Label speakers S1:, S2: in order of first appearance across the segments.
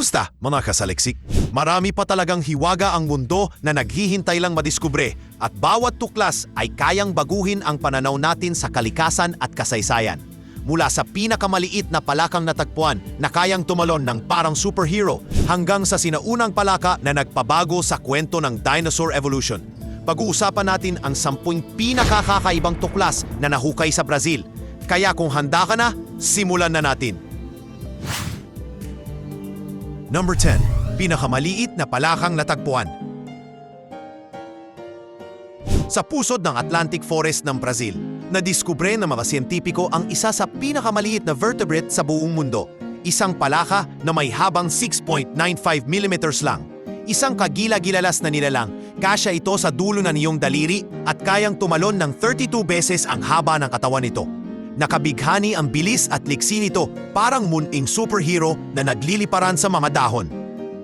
S1: Kamusta, mga kasaliksik? Marami pa talagang hiwaga ang mundo na naghihintay lang madiskubre at bawat tuklas ay kayang baguhin ang pananaw natin sa kalikasan at kasaysayan. Mula sa pinakamaliit na palakang natagpuan na kayang tumalon ng parang superhero hanggang sa sinaunang palaka na nagpabago sa kwento ng dinosaur evolution. Pag-uusapan natin ang sampung pinakakakaibang tuklas na nahukay sa Brazil. Kaya kung handa ka na, simulan na natin. Number 10. Pinakamaliit na palakang natagpuan. Sa pusod ng Atlantic Forest ng Brazil, nadiskubre ng mga siyentipiko ang isa sa pinakamaliit na vertebrate sa buong mundo. Isang palaka na may habang 6.95 mm lang. Isang kagila-gilalas na nilalang, kasya ito sa dulo ng iyong daliri at kayang tumalon ng 32 beses ang haba ng katawan nito. Nakabighani ang bilis at liksi nito parang munting superhero na nagliliparan sa mga dahon.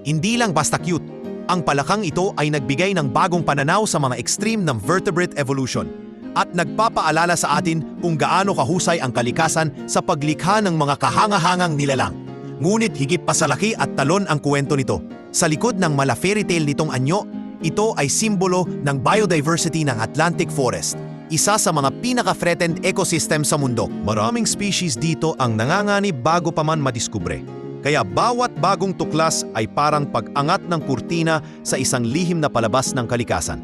S1: Hindi lang basta cute, ang palakang ito ay nagbigay ng bagong pananaw sa mga extreme ng vertebrate evolution at nagpapaalala sa atin kung gaano kahusay ang kalikasan sa paglikha ng mga kahangahangang nilalang. Ngunit higit pa sa laki at talon ang kwento nito. Sa likod ng mala fairy tale nitong anyo, ito ay simbolo ng biodiversity ng Atlantic Forest isa sa mga pinaka-threatened ecosystem sa mundo. Maraming species dito ang nanganganib bago pa man madiskubre. Kaya bawat bagong tuklas ay parang pag-angat ng kurtina sa isang lihim na palabas ng kalikasan.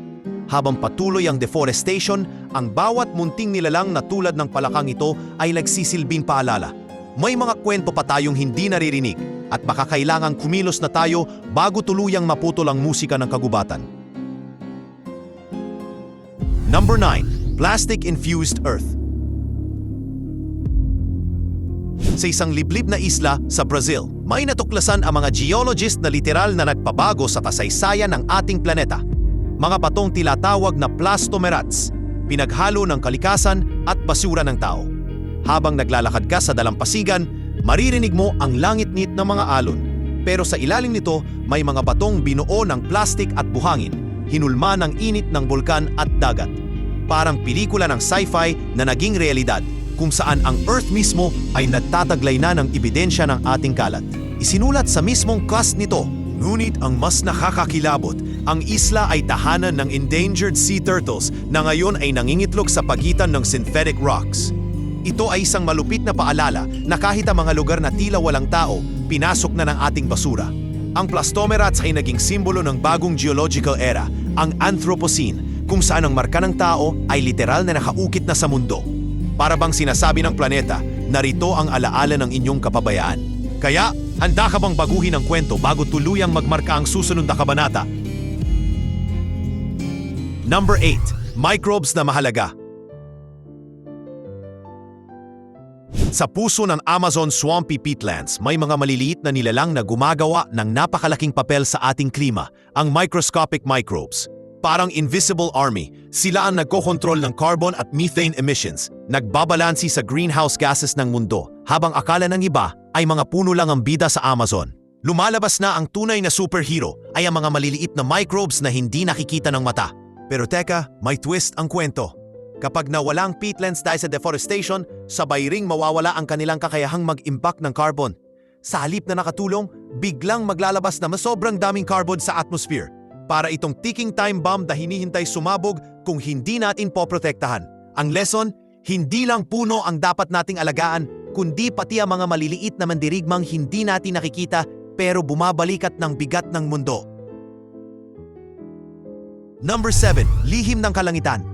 S1: Habang patuloy ang deforestation, ang bawat munting nilalang na tulad ng palakang ito ay nagsisilbing paalala. May mga kwento pa tayong hindi naririnig at baka kailangang kumilos na tayo bago tuluyang maputol ang musika ng kagubatan. Number 9. Plastic-infused Earth Sa isang liblib na isla sa Brazil, may natuklasan ang mga geologist na literal na nagpabago sa kasaysayan ng ating planeta. Mga batong tilatawag na plastomerats, pinaghalo ng kalikasan at basura ng tao. Habang naglalakad ka sa dalampasigan, maririnig mo ang langit-ngit ng mga alon. Pero sa ilalim nito, may mga batong binuo ng plastik at buhangin, hinulma ng init ng bulkan at dagat parang pelikula ng sci-fi na naging realidad kung saan ang Earth mismo ay nagtataglay na ng ebidensya ng ating kalat. Isinulat sa mismong cast nito, ngunit ang mas nakakakilabot, ang isla ay tahanan ng endangered sea turtles na ngayon ay nangingitlog sa pagitan ng synthetic rocks. Ito ay isang malupit na paalala na kahit ang mga lugar na tila walang tao, pinasok na ng ating basura. Ang plastomerats ay naging simbolo ng bagong geological era, ang Anthropocene, kung saan ang marka ng tao ay literal na nakaukit na sa mundo. Para bang sinasabi ng planeta, narito ang alaala ng inyong kapabayaan. Kaya, handa ka bang baguhin ang kwento bago tuluyang magmarka ang susunod na kabanata? Number 8. Microbes na mahalaga. Sa puso ng Amazon swampy peatlands, may mga maliliit na nilalang na gumagawa ng napakalaking papel sa ating klima, ang microscopic microbes. Parang invisible army, sila ang nagkokontrol ng carbon at methane emissions, nagbabalansi sa greenhouse gases ng mundo, habang akala ng iba ay mga puno lang ang bida sa Amazon. Lumalabas na ang tunay na superhero ay ang mga maliliit na microbes na hindi nakikita ng mata. Pero teka, may twist ang kwento. Kapag nawala ang peatlands dahil sa deforestation, sabay ring mawawala ang kanilang kakayahang mag-impact ng carbon. Sa halip na nakatulong, biglang maglalabas na mas sobrang daming carbon sa atmosphere para itong ticking time bomb na hinihintay sumabog kung hindi natin poprotektahan. Ang lesson, hindi lang puno ang dapat nating alagaan, kundi pati ang mga maliliit na mandirigmang hindi natin nakikita pero bumabalikat ng bigat ng mundo. Number 7. Lihim ng kalangitan.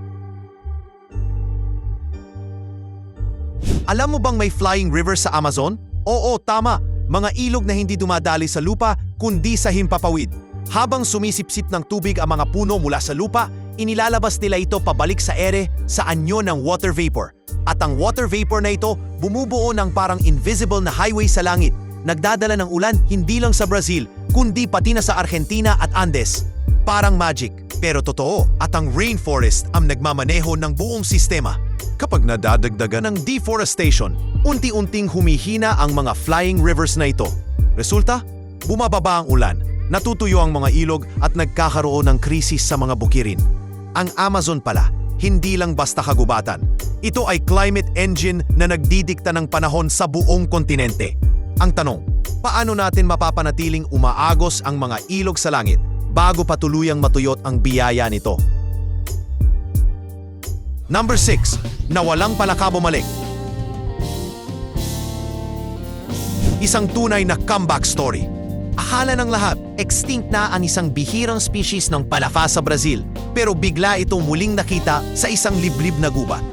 S1: Alam mo bang may flying river sa Amazon? Oo, tama. Mga ilog na hindi dumadali sa lupa kundi sa himpapawid. Habang sumisipsip ng tubig ang mga puno mula sa lupa, inilalabas nila ito pabalik sa ere sa anyo ng water vapor. At ang water vapor na ito bumubuo ng parang invisible na highway sa langit. Nagdadala ng ulan hindi lang sa Brazil, kundi pati na sa Argentina at Andes. Parang magic, pero totoo at ang rainforest ang nagmamaneho ng buong sistema. Kapag nadadagdagan ng deforestation, unti-unting humihina ang mga flying rivers na ito. Resulta, bumababa ang ulan, natutuyo ang mga ilog at nagkakaroon ng krisis sa mga bukirin. Ang Amazon pala, hindi lang basta kagubatan. Ito ay climate engine na nagdidikta ng panahon sa buong kontinente. Ang tanong, paano natin mapapanatiling umaagos ang mga ilog sa langit bago pa tuluyang matuyot ang biyaya nito? Number 6. Na walang palaka bumalik. Isang tunay na comeback story. Akala ng lahat, extinct na ang isang bihirang species ng palaka sa Brazil, pero bigla itong muling nakita sa isang liblib na gubat.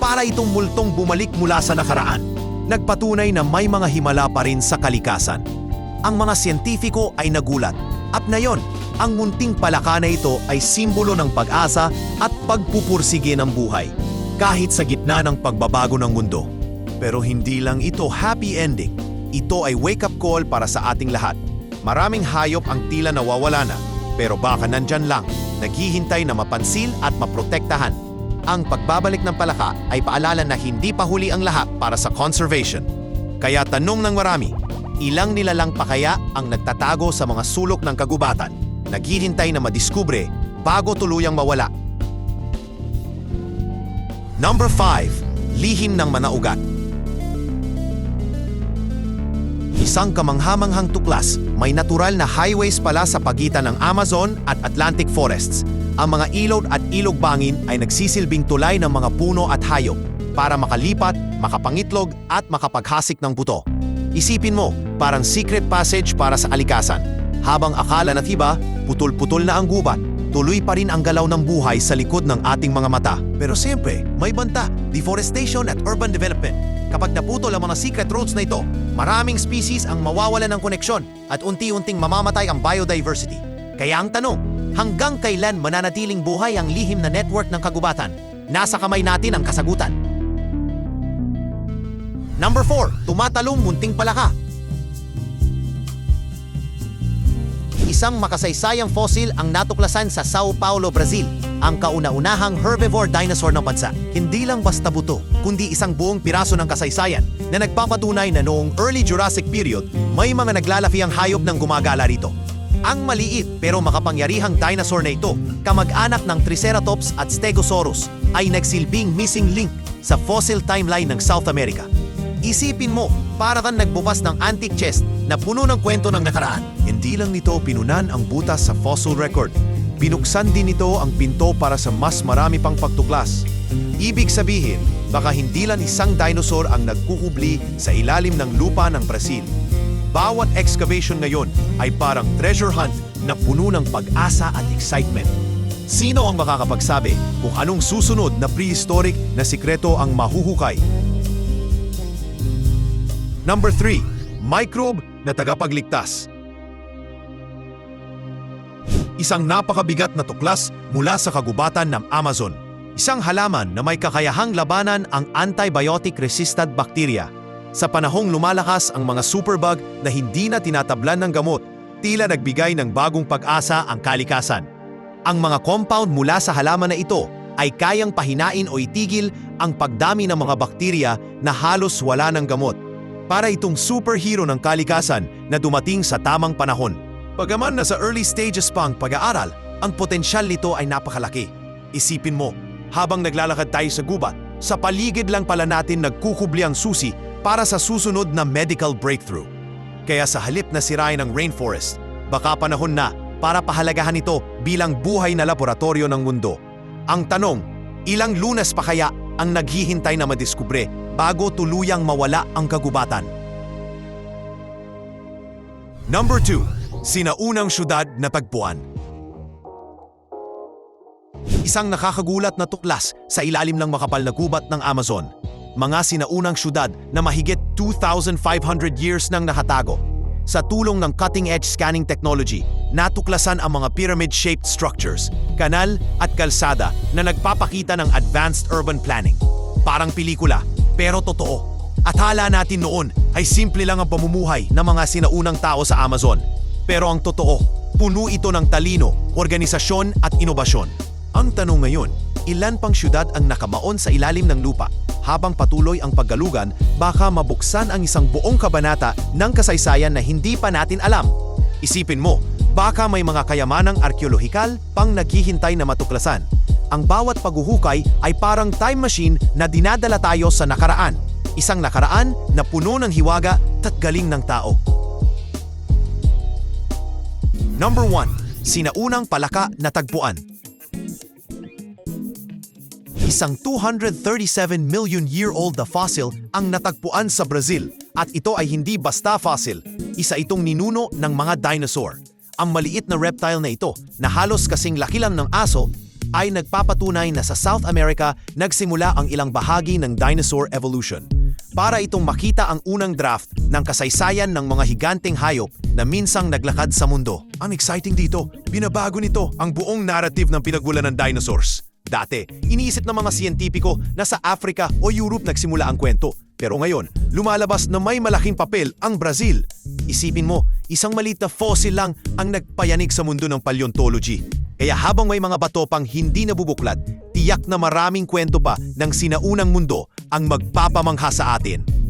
S1: Para itong multong bumalik mula sa nakaraan. Nagpatunay na may mga himala pa rin sa kalikasan. Ang mga siyentipiko ay nagulat. At ngayon, ang munting palaka na ito ay simbolo ng pag-asa at pagpupursige ng buhay. Kahit sa gitna ng pagbabago ng mundo. Pero hindi lang ito happy ending. Ito ay wake-up call para sa ating lahat. Maraming hayop ang tila nawawala na, pero baka nandyan lang, naghihintay na mapansil at maprotektahan. Ang pagbabalik ng palaka ay paalala na hindi pa huli ang lahat para sa conservation. Kaya tanong ng marami, ilang nilalang pa kaya ang nagtatago sa mga sulok ng kagubatan, naghihintay na madiskubre bago tuluyang mawala? Number 5. Lihim ng manaugat. Isang kamanghamanghang tuklas, may natural na highways pala sa pagitan ng Amazon at Atlantic forests. Ang mga ilog at ilog bangin ay nagsisilbing tulay ng mga puno at hayop para makalipat, makapangitlog at makapaghasik ng buto. Isipin mo, parang secret passage para sa alikasan. Habang akala na tiba, putol-putol na ang gubat, tuloy pa rin ang galaw ng buhay sa likod ng ating mga mata. Pero siyempre, may banta, deforestation at urban development. Kapag naputol ang mga secret roads na ito, maraming species ang mawawala ng koneksyon at unti-unting mamamatay ang biodiversity. Kaya ang tanong, hanggang kailan mananatiling buhay ang lihim na network ng kagubatan? Nasa kamay natin ang kasagutan. Number 4, tumatalong munting palaka. Isang makasaysayang fossil ang natuklasan sa Sao Paulo, Brazil, ang kauna-unahang herbivore dinosaur ng bansa. Hindi lang basta buto, kundi isang buong piraso ng kasaysayan na nagpapatunay na noong early Jurassic period, may mga naglalafiang hayop ng gumagala rito. Ang maliit pero makapangyarihang dinosaur na ito, kamag-anak ng Triceratops at Stegosaurus, ay nagsilbing missing link sa fossil timeline ng South America. Isipin mo, para kang nagbukas ng antique chest na puno ng kwento ng nakaraan. Hindi lang nito pinunan ang butas sa fossil record. Binuksan din nito ang pinto para sa mas marami pang pagtuklas. Ibig sabihin, baka hindi lang isang dinosaur ang nagkukubli sa ilalim ng lupa ng Brazil. Bawat excavation ngayon ay parang treasure hunt na puno ng pag-asa at excitement. Sino ang makakapagsabi kung anong susunod na prehistoric na sikreto ang mahuhukay Number 3, microbe na tagapagligtas. Isang napakabigat na tuklas mula sa kagubatan ng Amazon. Isang halaman na may kakayahang labanan ang antibiotic-resistant bacteria. Sa panahong lumalakas ang mga superbug na hindi na tinatablan ng gamot, tila nagbigay ng bagong pag-asa ang kalikasan. Ang mga compound mula sa halaman na ito ay kayang pahinain o itigil ang pagdami ng mga bakterya na halos wala ng gamot para itong superhero ng kalikasan na dumating sa tamang panahon. Pagaman na sa early stages pa ang pag-aaral, ang potensyal nito ay napakalaki. Isipin mo, habang naglalakad tayo sa gubat, sa paligid lang pala natin nagkukubli ang susi para sa susunod na medical breakthrough. Kaya sa halip na sirain ang rainforest, baka panahon na para pahalagahan ito bilang buhay na laboratorio ng mundo. Ang tanong, ilang lunas pa kaya ang naghihintay na madiskubre bago tuluyang mawala ang kagubatan? Number 2. Sinaunang syudad na tagpuan. Isang nakakagulat na tuklas sa ilalim ng makapal na gubat ng Amazon. Mga sinaunang syudad na mahigit 2,500 years nang nakatago. Sa tulong ng cutting-edge scanning technology, natuklasan ang mga pyramid-shaped structures, kanal at kalsada na nagpapakita ng advanced urban planning. Parang pelikula, pero totoo. At hala natin noon ay simple lang ang pamumuhay ng mga sinaunang tao sa Amazon. Pero ang totoo, puno ito ng talino, organisasyon at inobasyon. Ang tanong ngayon, ilan pang syudad ang nakamaon sa ilalim ng lupa? Habang patuloy ang paggalugan, baka mabuksan ang isang buong kabanata ng kasaysayan na hindi pa natin alam. Isipin mo, baka may mga kayamanang arkeolohikal pang naghihintay na matuklasan. Ang bawat paghuhukay ay parang time machine na dinadala tayo sa nakaraan. Isang nakaraan na puno ng hiwaga at galing ng tao. Number 1. Sinaunang palaka na tagpuan. Isang 237 million year old na fossil ang natagpuan sa Brazil at ito ay hindi basta fossil. Isa itong ninuno ng mga dinosaur. Ang maliit na reptile na ito na halos kasing laki lang ng aso ay nagpapatunay na sa South America nagsimula ang ilang bahagi ng dinosaur evolution. Para itong makita ang unang draft ng kasaysayan ng mga higanteng hayop na minsang naglakad sa mundo. Ang exciting dito, binabago nito ang buong narrative ng pinagmulan ng dinosaurs. Dati, iniisip ng mga siyentipiko na sa Africa o Europe nagsimula ang kwento. Pero ngayon, lumalabas na may malaking papel ang Brazil. Isipin mo, isang maliit na fossil lang ang nagpayanig sa mundo ng paleontology. Kaya habang may mga bato pang hindi nabubuklat, tiyak na maraming kwento pa ng sinaunang mundo ang magpapamangha sa atin.